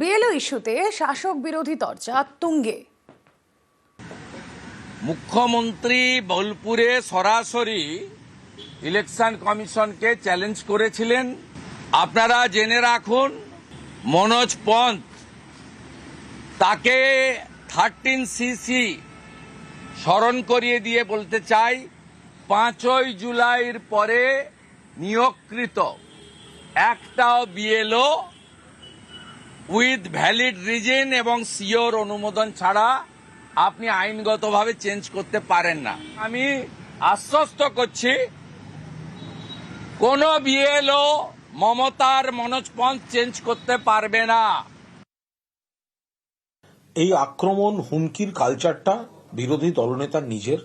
BLO ইস্যুতে শাসক বিরোধী তর্জা তুঙ্গে। মুখ্যমন্ত্রী বোলপুরে সরাসরি ইলেকশন কমিশনকে চ্যালেঞ্জ করেছিলেন। আপনারা জেনে রাখুন, মনোজ পন্থ তাকে থার্টিন সিসি স্মরণ করিয়ে দিয়ে বলতে চাই, পাঁচই জুলাইয়ের পরে নিয়োগকৃত একটাও বিএলও উইথ ভ্যালিড রিজন এবং সিওর অনুমোদন ছাড়া আপনি আইনগতভাবে চেঞ্জ করতে পারেন না। আমি আশ্বস্ত করছি, কোন বিএলও মমতার মনোজ পন্থ চেঞ্জ করতে পারবে না। এই আক্রমণ হুমকির কালচারটা বিরোধী দলনেতার নিজের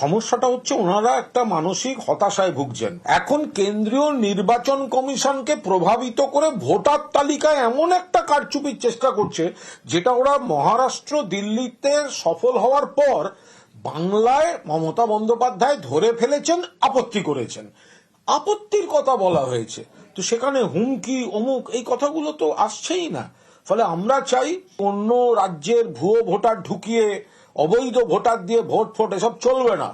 সমস্যাটা হচ্ছে ওনারা একটা মানসিক হতাশায় ভুগছেন। এখন কেন্দ্রীয় নির্বাচন কমিশনকে প্রভাবিত করে ভোটার তালিকায় এমন একটা কারচুপির চেষ্টা করছে, যেটা ওরা মহারাষ্ট্র, দিল্লিতে সফল হওয়ার পর বাংলায় মমতা বন্দ্যোপাধ্যায় ধরে ফেলেছেন, আপত্তি করেছেন। আপত্তির কথা বলা হয়েছে। তো সেখানে হুমকি, অমুক, এই কথাগুলো তো আসছেই না। ফলে আমরা চাই অন্য রাজ্যের ভুয়ো ভোটার ঢুকিয়ে অবৈধ ভোটার দিয়ে ভোট ফোট এসব চলবে না।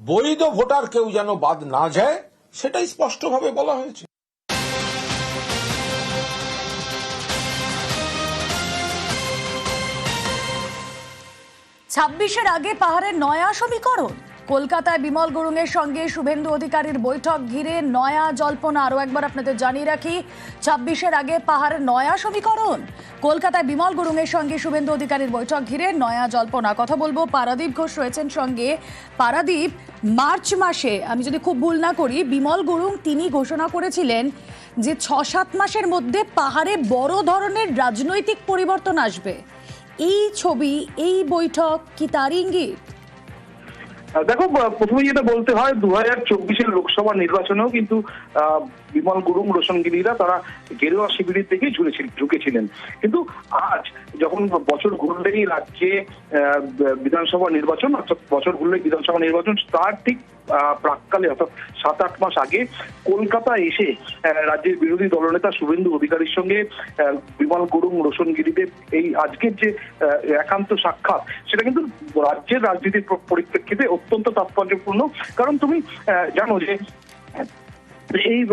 বৈধ ভোটার কেউ যেন বাদ না যায়, সেটাই স্পষ্টভাবে বলা হয়েছে। ছাব্বিশের আগে পাহাড়ের নয়া সমীকরণ কলকাতায় বিমল গুরুংয়ের সঙ্গে শুভেন্দু অধিকারীর বৈঠক ঘিরে নয়া জল্পনা। আরও একবার আপনাদের জানিয়ে রাখি, ছাব্বিশের আগে পাহাড়ের নয়া সমীকরণ। কলকাতায় বিমল গুরুংয়ের সঙ্গে শুভেন্দু অধিকারীর বৈঠক ঘিরে নয়া জল্পনা। কথা বলব, পারাদীপ ঘোষ রয়েছেন সঙ্গে। পারাদীপ, মার্চ মাসে, আমি যদি খুব ভুল না করি, বিমল গুরুং তিনি ঘোষণা করেছিলেন যে ছ সাত মাসের মধ্যে পাহাড়ে বড় ধরনের রাজনৈতিক পরিবর্তন আসবে। এই ছবি, এই বৈঠক কি তার ইঙ্গিত? দেখো প্রথমে যেটা বলতে হয় দু হাজার চব্বিশের লোকসভা নির্বাচনেও কিন্তু বিমল গুরুং রোশনগিরিরা তারা গেরুয়া শিবিরের দিকে ঝুলেছিল, ঝুঁকেছিলেন। কিন্তু আজ যখন বছর ঘুরলেই রাজ্যে বিধানসভা নির্বাচন, অর্থাৎ বছর ঘুরলেই বিধানসভা নির্বাচন, তার ঠিক প্রাককালে, অর্থাৎ সাত আট মাস আগে কলকাতা এসে রাজ্যের বিরোধী দলনেতা শুভেন্দু অধিকারীর সঙ্গে বিমল গুরুং রোশনগিরিদের এই আজকের যে একান্ত সাক্ষাৎ, সেটা কিন্তু রাজ্যের রাজনীতির পরিপ্রেক্ষিতে অত্যন্ত তাৎপর্যপূর্ণ। কারণ তুমি জানো যে এই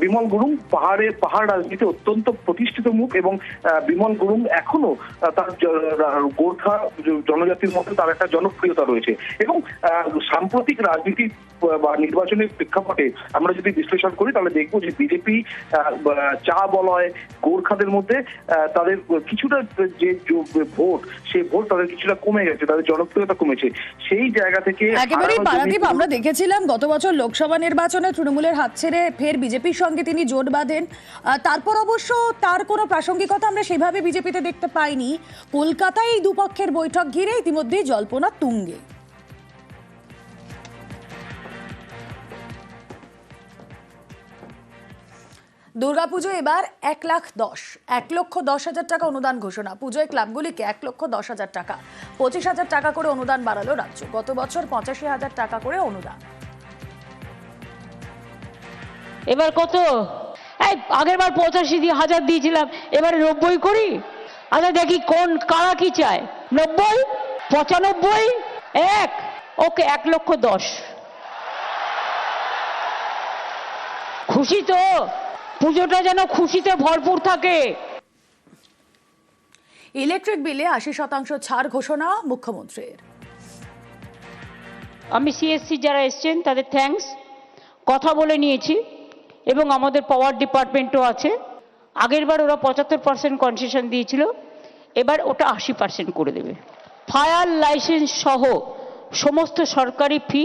বিমল গুরুং পাহাড়ে পাহাড় রাজনীতি অত্যন্ত প্রতিষ্ঠিত মুখ এবং বিমল গুরুং এখনও তার গোর্খা জনজাতির মধ্যে তার একটা জনপ্রিয়তা রয়েছে। এবং সাম্প্রতিক রাজনীতি বা নির্বাচনের প্রেক্ষাপটে আমরা যদি বিশ্লেষণ করি তাহলে দেখব যে বিজেপি চা বলয় গোর্খাদের মধ্যে আহ, তাদের কিছুটা যে যে ভোট সেই ভোট তাদের কিছুটা কমে গেছে তাদের জনপ্রিয়তা কমেছে। সেই জায়গা থেকে একেবারেই পারাদীপ আমরা দেখেছিলাম গত বছর লোকসভা নির্বাচনে তৃণমূলের হাত ছেড়ে ফের বিজেপির সঙ্গে তিনি জোট বাঁধেন। তারপর অবশ্য তার কোনো প্রাসঙ্গিকতা আমরা সেভাবে বিজেপিতে দেখতে পাইনি। কলকাতায় এই দুপক্ষের বৈঠক ঘিরে ইতিমধ্যেই জল্পনা তুঙ্গে। দুর্গাপুজো এবার এক লাখ দশ, এক লক্ষ দশ হাজার টাকা অনুদান ঘোষণা। পুজোয় ক্লাবগুলিকে এক লক্ষ দশ হাজার টাকা, পঁচিশ হাজার টাকা করে অনুদান বাড়ালো রাজ্য। গত বছর পঁচাশি হাজার টাকা করে অনুদান। এবার কত? এই আগের বার পঁচাশি দিয়ে হাজার দিয়েছিলাম এবারে নব্বই করি? আচ্ছা দেখি কোন কারা কি চায়? নব্বই? পঁচানব্বই? এক? ওকে এক লক্ষ দশ। খুশি তো? পুজোটা যেন খুশিতে ভরপুর থাকে। ইলেকট্রিক বিলে আশি শতাংশ ছাড় ঘোষণা মুখ্যমন্ত্রীর। আমি সিএসসি যারা এসছেন তাদের থ্যাঙ্কস কথা বলে নিয়েছি। এবং আমাদের পাওয়ার ডিপার্টমেন্টও আছে। আগেরবার ওরা পঁচাত্তর পার্সেন্ট কনসেশন দিয়েছিল, এবার ওটা আশি পার্সেন্ট করে দেবে। ফায়ার লাইসেন্স সহ সমস্ত সরকারি ফি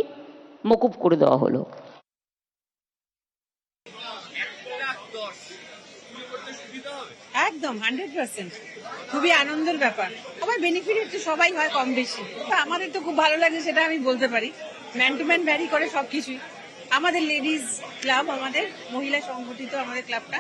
মকুব করে দেওয়া হলো। একদম হান্ড্রেড পার্সেন্ট খুবই আনন্দের ব্যাপার। আমার বেনিফিট হচ্ছে, সবাই হয় কম বেশি। আমাদের তো খুব ভালো লাগে, সেটা আমি বলতে পারি। ম্যান টু ম্যান ভ্যারি করে সবকিছুই। আমাদের লেডিজ ক্লাব আমাদের মহিলা সংগঠিত আমাদের ক্লাবটা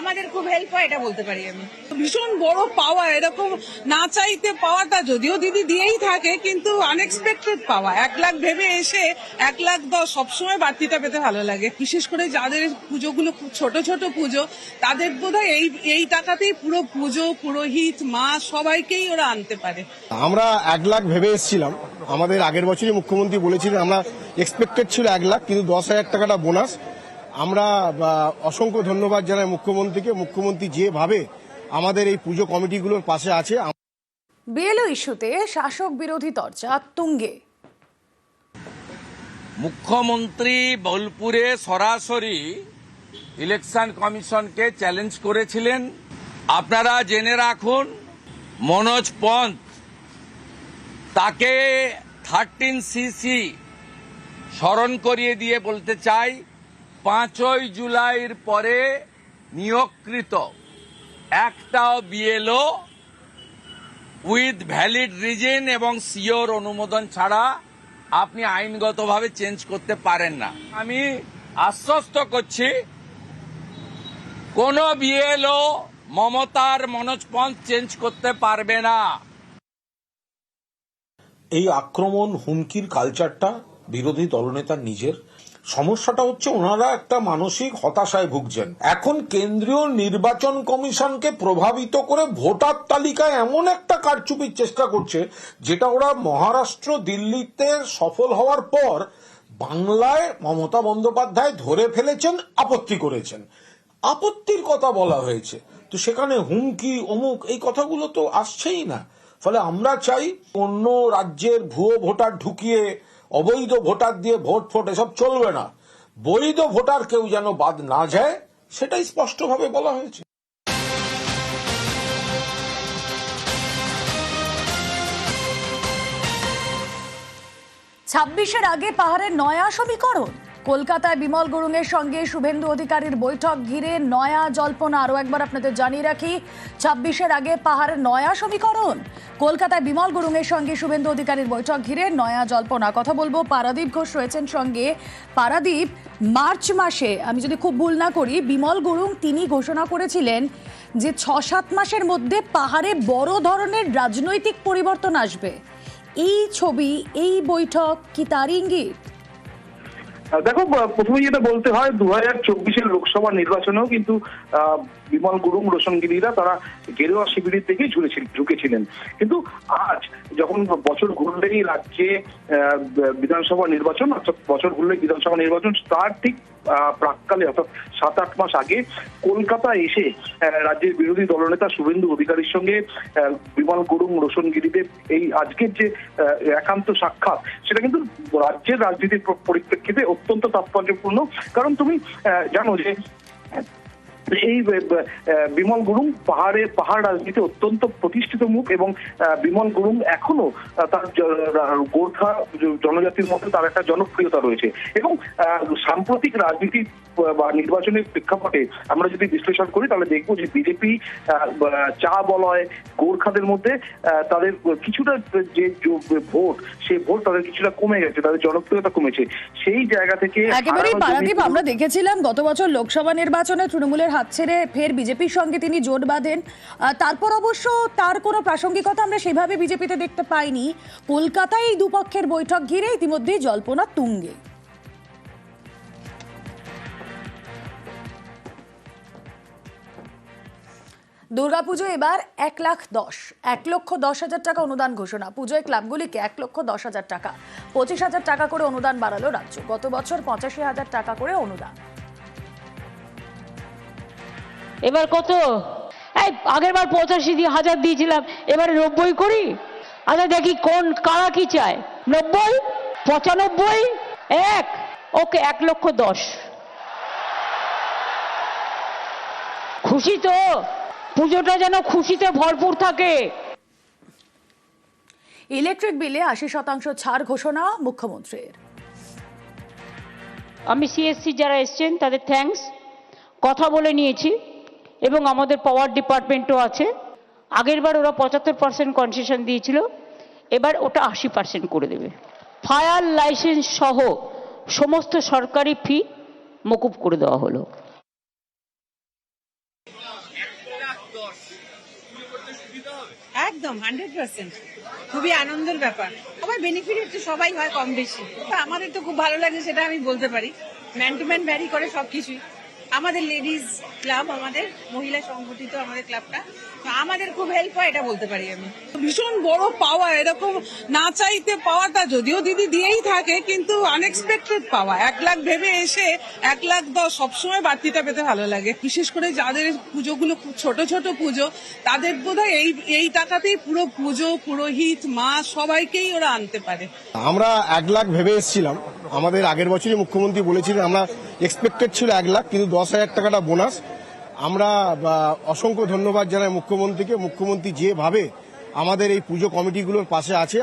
আমাদের খুব হেল্প হয়, এটা বলতে পারি আমি। ভীষণ বড় পাওয়া এরকম না চাইতে পাওয়াটা যদিও দিদি দিয়েই থাকে, কিন্তু আনএক্সপেক্টেড পাওয়া এক লাখ ভেবে এসে, এক লাখ দশ সবসময় বাড়তিটা পেতে ভালো লাগে। বিশেষ করে যাদের পুজোগুলো খুব ছোট ছোট পুজো, তাদের বোধহয় এই এই টাকাতেই পুরো পুজো, পুরোহিত, মা সবাইকেই ওরা আনতে পারে। আমরা এক লাখ ভেবে এসেছিলাম। আমাদের আগের বছরই মুখ্যমন্ত্রী বলেছিলেন, আমরা এক্সপেক্টেড ছিল এক লাখ কিন্তু দশ হাজার টাকাটা বোনাস আমরা অসংখ্য ধন্যবাদ জানাই মুখ্যমন্ত্রীকে। মুখ্যমন্ত্রী যেভাবে আমাদের এই পুজো কমিটিগুলোর পাশে আছে বিএলও ইস্যুতে শাসক বিরোধী তর্চা তুঙ্গে। মুখ্যমন্ত্রী বোলপুরে সরাসরি ইলেকশন কমিশনকে চ্যালেঞ্জ করেছিলেন। আপনারা জেনে রাখুন মনোজ পন্থ তাকে থার্টিন সিসি স্মরণ করিয়ে দিয়ে বলতে চাই, পাঁচই জুলাইয়ের পরে নিয়োগকৃত একটাও বিএলও উইথ ভ্যালিড রিজন এবং সিওর অনুমোদন ছাড়া আপনি আইনগতভাবে চেঞ্জ করতে পারেন না। আমি আশ্বস্ত করছি, কোন বিএলও মমতার মনোজ পন্থ চেঞ্জ করতে পারবে না। এই আক্রমণ হুমকির কালচারটা বিরোধী দলনেতার নিজের, সমস্যাটা হচ্ছে ওনারা একটা মানসিক হতাশায় ভুগছেন। এখন কেন্দ্রীয় নির্বাচন কমিশনকে প্রভাবিত করে ভোটার তালিকায় এমন একটা কারচুপির চেষ্টা করছে, যেটা ওরা মহারাষ্ট্র, দিল্লিতে সফল হওয়ার পর বাংলায় মমতা বন্দ্যোপাধ্যায় ধরে ফেলেছেন, আপত্তি করেছেন। আপত্তির কথা বলা হয়েছে। তো সেখানে হুমকি, অমুক, এই কথাগুলো তো আসছেই না। ফলে আমরা চাই অন্য রাজ্যের ভুয়ো ভোটার ঢুকিয়ে অবৈধ ভোটার দিয়ে ভোট ফোট এসব চলবে না। বৈধ ভোটার কেউ যেন বাদ না যায়, সেটাই স্পষ্টভাবে বলা হয়েছে। ছাব্বিশের আগে পাহাড়ের নয়া সমীকরণ? কলকাতায় বিমল গুরুংয়ের সঙ্গে শুভেন্দু অধিকারীর বৈঠক ঘিরে নয়া জল্পনা। আরও একবার আপনাদের জানিয়ে রাখি, ছাব্বিশের আগে পাহাড়ের নয়া সমীকরণ। কলকাতায় বিমল গুরুংয়ের সঙ্গে শুভেন্দু অধিকারীর বৈঠক ঘিরে নয়া জল্পনা। কথা বলব, পারাদীপ ঘোষ রয়েছেন সঙ্গে। পারাদীপ, মার্চ মাসে, আমি যদি খুব ভুল না করি, বিমল গুরুং তিনি ঘোষণা করেছিলেন যে ছ সাত মাসের মধ্যে পাহাড়ে বড় ধরনের রাজনৈতিক পরিবর্তন আসবে। এই ছবি, এই বৈঠক কি তার ইঙ্গিত? দেখো প্রথমে যেটা বলতে হয় দু হাজার চব্বিশের লোকসভা নির্বাচনেও কিন্তু বিমল গুরুং রোশনগিরিরা তারা গেরুয়া শিবিরের দিকেই ঝুলেছিল, ঝুঁকেছিলেন। কিন্তু আজ যখন বছর ঘুরলেই রাজ্যে বিধানসভা নির্বাচন, অর্থাৎ বছর ঘুরলেই বিধানসভা নির্বাচন, তার ঠিক প্রাককালে, অর্থাৎ সাত আট মাস আগে কলকাতা এসে রাজ্যের বিরোধী দলনেতা শুভেন্দু অধিকারীর সঙ্গে বিমল গুরুং রোশনগিরিতে এই আজকের যে একান্ত সাক্ষাৎ, সেটা কিন্তু রাজ্যের রাজনীতির পরিপ্রেক্ষিতে অত্যন্ত তাৎপর্যপূর্ণ। কারণ তুমি জানো যে এই বিমল গুরুং পাহাড়ে পাহাড় রাজনীতি অত্যন্ত প্রতিষ্ঠিত মুখ এবং বিমল গুরুং এখনও তার গোর্খা জনজাতির মধ্যে তার একটা জনপ্রিয়তা রয়েছে। এবং সাম্প্রতিক রাজনীতি বা নির্বাচনের প্রেক্ষাপটে আমরা যদি বিশ্লেষণ করি তাহলে দেখব যে বিজেপি চা বলয় গোর্খাদের মধ্যে আহ, তাদের কিছুটা যে ভোট সেই ভোট তাদের কিছুটা কমে গেছে তাদের জনপ্রিয়তা কমেছে। সেই জায়গা থেকে একেবারেই আমরা দেখেছিলাম গত বছর লোকসভা নির্বাচনে তৃণমূলের হাত ছেড়ে ফের বিজেপির সঙ্গে তিনি জোট বাঁধেন। তারপর অবশ্য তার কোনো প্রাসঙ্গিকতা আমরা সেভাবে বিজেপিতে দেখতে পাইনি। কলকাতায় এই দুপক্ষের বৈঠক ঘিরে ইতিমধ্যে জল্পনা তুঙ্গে। দুর্গাপুজো এবার এক লাখ দশ, এক লক্ষ দশ হাজার টাকা অনুদান ঘোষণা। পুজোয় ক্লাবগুলিকে এক লক্ষ দশ হাজার টাকা, পঁচিশ হাজার টাকা করে অনুদান বাড়ালো রাজ্য। গত বছর পঁচাশি হাজার টাকা করে অনুদান। এবার কত? এই আগের বার পঁচাশি দিয়ে হাজার দিয়েছিলাম এবারে নব্বই করি। আচ্ছা দেখি কোন কারা কি চায়? নব্বই? পঁচানব্বই? এক? ওকে এক লক্ষ দশ। খুশি তো? পুজোটা যেন খুশিতে ভরপুর থাকে। ইলেকট্রিক বিলে আশি শতাংশ ছাড় ঘোষণা মুখ্যমন্ত্রীর। আমি সিএসসি যারা এসছেন তাদের থ্যাঙ্কস কথা বলে নিয়েছি। এবং আমাদের পাওয়ার ডিপার্টমেন্টও আছে। আগেরবার ওরা পঁচাত্তর পার্সেন্ট কনসেশন দিয়েছিল, এবার ওটা আশি পার্সেন্ট করে দেবে। ফায়ার লাইসেন্স সহ সমস্ত সরকারি ফি মকুব করে দেওয়া হলো। একদম হান্ড্রেড পার্সেন্ট খুবই আনন্দের ব্যাপার। সবাই বেনিফিট হচ্ছে সবাই হয় কম বেশি। আমাদের তো খুব ভালো লাগে, সেটা আমি বলতে পারি। ম্যান টু ম্যান ভ্যারি করে সবকিছুই। আমাদের লেডিস ক্লাব আমাদের মহিলা সংগঠিত আমাদের ক্লাবটা আমাদের খুব হেল্প হয়, এটা বলতে পারি আমি। ভীষণ বড় পাওয়া, এরকম না চাইতে পাওয়াটা যদিও দিদি দিয়েই থাকে, কিন্তু আনএক্সপেক্টেড পাওয়া। এক লাখ ভেবে এসে, এক লাখ দশ সবসময় বাড়তিটা পেতে ভালো লাগে। বিশেষ করে যাদের পুজোগুলো খুব ছোট ছোট পুজো, তাদের বোধহয় এই এই টাকাতেই পুরো পুজো, পুরোহিত, মা সবাইকেই ওরা আনতে পারে। আমরা এক লাখ ভেবে এসেছিলাম। আমাদের আগের বছরই মুখ্যমন্ত্রী বলেছিলেন, আমরা এক্সপেক্টেড ছিল এক লাখ, কিন্তু দশ হাজার টাকাটা বোনাস আমরা অসংখ্য ধন্যবাদ জানাই মুখ্যমন্ত্রীকে। মুখ্যমন্ত্রী যেভাবে আমাদের এই পুজো কমিটিগুলোর পাশে আছে